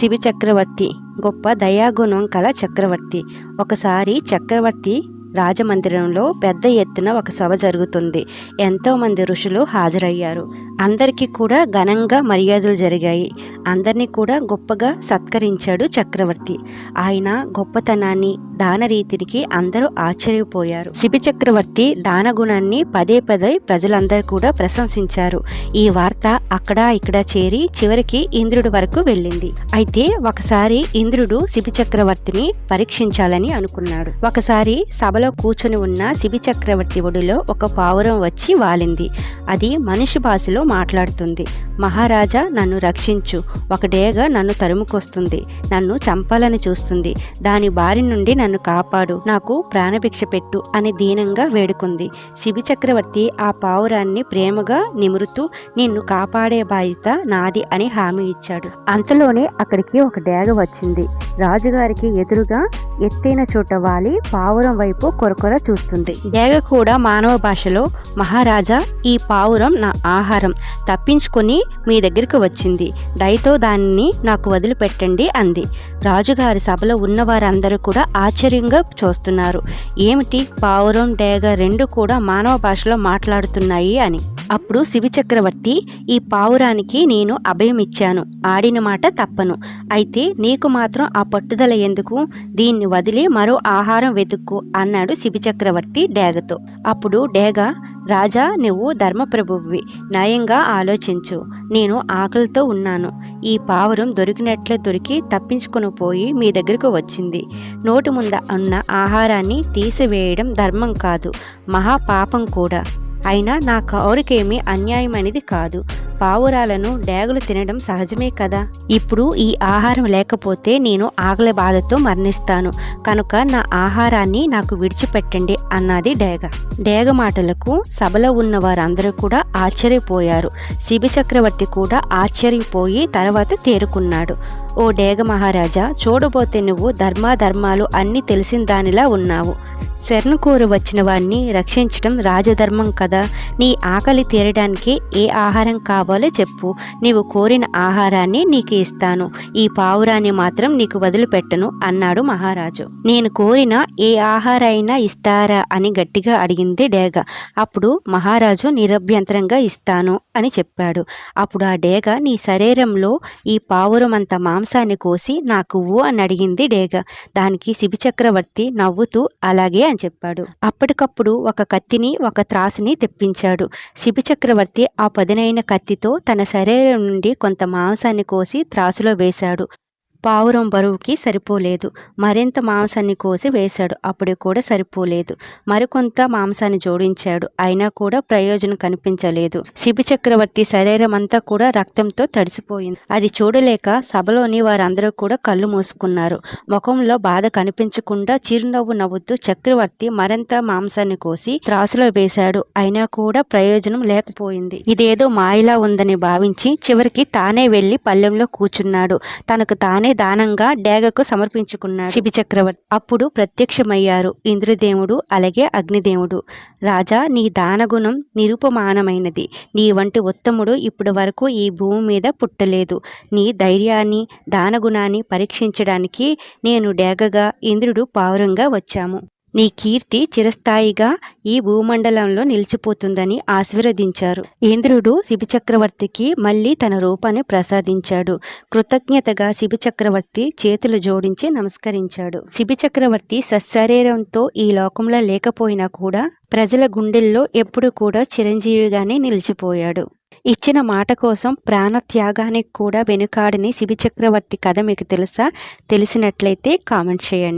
శివి చక్రవర్తి గొప్ప దయాగుణం కల చక్రవర్తి. ఒకసారి చక్రవర్తి రాజమందిరంలో పెద్ద ఎత్తున ఒక సభ జరుగుతుంది. ఎంతోమంది ఋషులు హాజరయ్యారు. అందరికీ కూడా ఘనంగా మర్యాదలు జరిగాయి. అందరినీ కూడా గొప్పగా సత్కరించాడు చక్రవర్తి. ఆయన గొప్పతనాన్ని దానరీతికి అందరూ ఆశ్చర్యపోయారు. శిబి చక్రవర్తి దాన గుణాన్ని పదే పదే ప్రజలందరూ కూడా ప్రశంసించారు. ఈ వార్త అక్కడ ఇక్కడ చేరి చివరికి ఇంద్రుడి వరకు వెళ్ళింది. అయితే ఒకసారి ఇంద్రుడు శిబి చక్రవర్తిని పరీక్షించాలని అనుకున్నాడు. ఒకసారి సభలో కూర్చొని ఉన్న శివి చక్రవర్తి ఒడిలో ఒక పావురం వచ్చి వాలింది. అది మనిషి భాషలో మాట్లాడుతుంది. మహారాజా నన్ను రక్షించు. ఒక డేగ నన్ను తరుముకొస్తుంది. నన్ను చంపాలని చూస్తుంది. దాని బారి నుండి నన్ను కాపాడు. నాకు ప్రాణభిక్ష పెట్టు అని దీనంగా వేడుకుంది. శిబి చక్రవర్తి ఆ పావురాన్ని ప్రేమగా నిమురుతూ నిన్ను కాపాడే బాధ్యత నాది అని హామీ ఇచ్చాడు. అంతలోనే అక్కడికి ఒక డేగ వచ్చింది. రాజుగారికి ఎదురుగా ఎత్తైన చోట వాలి పావురం వైపు కొరకొర చూస్తుంది. డేగ కూడా మానవ భాషలో మహారాజా ఈ పావురం నా ఆహారం. తప్పించుకొని మీ దగ్గరికి వచ్చింది. దయతో దానిని నాకు వదిలిపెట్టండి అంది. రాజుగారి సభలో ఉన్న వారందరూ కూడా ఆశ్చర్యంగా చూస్తున్నారు. ఏమిటి? పావురం డేగ రెండు కూడా మానవ భాషలో మాట్లాడుతున్నాయి అని. అప్పుడు శివి చక్రవర్తి ఈ పావురానికి నేను అభయం ఇచ్చాను ఆడిన మాట తప్పను. అయితే నీకు మాత్రం ఆ పట్టుదల ఎందుకు? దీన్ని వదిలి మరో ఆహారం వెతుక్కు అన్నాడు శిబి చక్రవర్తి డేగతో. అప్పుడు డేగ రాజా నువ్వు ధర్మప్రభువి. నయంగా ఆలోచించు. నేను ఆకలితో ఉన్నాను. ఈ పావురం దొరికినట్లే దొరికి తప్పించుకుని పోయి మీ దగ్గరకు వచ్చింది. నోటి ముంద ఉన్న ఆహారాన్ని తీసివేయడం ధర్మం కాదు. మహాపాపం కూడా. అయినా నా కౌరికేమీ అన్యాయం అనేది కాదు. పావురాలను డేగలు తినడం సహజమే కదా? ఇప్పుడు ఈ ఆహారం లేకపోతే నేను ఆకలి బాధతో మరణిస్తాను. కనుక నా ఆహారాన్ని నాకు విడిచిపెట్టండి అన్నది డేగ. డేగ మాటలకు సభలో ఉన్న వారందరూ కూడా ఆశ్చర్యపోయారు. శిబి చక్రవర్తి కూడా ఆశ్చర్యపోయి తర్వాత తేరుకున్నాడు. ఓ డేగ మహారాజా చూడబోతే నువ్వు ధర్మాధర్మాలు అన్నీ తెలిసిన దానిలా ఉన్నావు. శరణకూరు వచ్చిన వారిని రక్షించడం రాజధర్మం కదా. నీ ఆకలి తీరడానికి ఏ ఆహారం కావాలో చెప్పు. నీవు కోరిన ఆహారాన్ని నీకు ఇస్తాను. ఈ పావురాన్ని మాత్రం నీకు వదిలిపెట్టను అన్నాడు మహారాజు. నేను కోరిన ఏ ఆహారైనా ఇస్తారా అని గట్టిగా అడిగింది డేగ. అప్పుడు మహారాజు నిరభ్యంతరంగా ఇస్తాను అని చెప్పాడు. అప్పుడు ఆ డేగ నీ శరీరంలో ఈ పావురం అంత మాంసాన్ని కోసి నాకు అని అడిగింది డేగ. దానికి శిబి చక్రవర్తి నవ్వుతూ అలాగే అని చెప్పాడు. అప్పటికప్పుడు ఒక కత్తిని ఒక త్రాసుని తెప్పించాడు. శిబి చక్రవర్తి ఆ పదునైన కత్తితో తన శరీరం నుండి కొంత మాంసాన్ని కోసి త్రాసులో వేశాడు. పావురం బరువుకి సరిపోలేదు. మరింత మాంసాన్ని కోసి వేశాడు. అప్పుడు కూడా సరిపోలేదు. మరికొంత మాంసాన్ని జోడించాడు. అయినా కూడా ప్రయోజనం కనిపించలేదు. శిబి చక్రవర్తి శరీరం అంతా కూడా రక్తంతో తడిసిపోయింది. అది చూడలేక సభలోని వారందరూ కూడా కళ్ళు మూసుకున్నారు. ముఖంలో బాధ కనిపించకుండా చిరునవ్వు నవ్వుతూ చక్రవర్తి మరింత మాంసాన్ని కోసి త్రాసులో వేశాడు. అయినా కూడా ప్రయోజనం లేకపోయింది. ఇదేదో మాయలా ఉందని భావించి చివరికి తానే వెళ్ళి పల్లెంలో కూర్చున్నాడు. తనకు తానే దానంగా డేగకు సమర్పించుకున్నాడు. శిబి చక్రవర్తి అప్పుడు ప్రత్యక్షమయ్యారు. ఇంద్రదేవుడు అలాగే అగ్నిదేవుడు. రాజా నీ దానగుణం నిరూపమానమైనది. నీ వంటి ఉత్తముడు ఇప్పటి వరకు ఈ భూమి మీద పుట్టలేదు. నీ ధైర్యాన్ని దానగుణాన్ని పరీక్షించడానికి నేను డేగగా ఇంద్రుడు పావురంగా వచ్చాము. నీ కీర్తి చిరస్థాయిగా ఈ భూమండలంలో నిలిచిపోతుందని ఆశీర్వదించారు. ఇంద్రుడు శిబిచక్రవర్తికి మళ్ళీ తన రూపాన్ని ప్రసాదించాడు. కృతజ్ఞతగా శిబిచక్రవర్తి చేతులు జోడించి నమస్కరించాడు. శిబిచక్రవర్తి సశరీరంతో ఈ లోకంలో లేకపోయినా కూడా ప్రజల గుండెల్లో ఎప్పుడు కూడా చిరంజీవిగానే నిలిచిపోయాడు. ఇచ్చిన మాట కోసం ప్రాణత్యాగానికి కూడా వెనుకాడని శిబిచక్రవర్తి కథ మీకు తెలుసా? తెలిసినట్లయితే కామెంట్ చేయండి.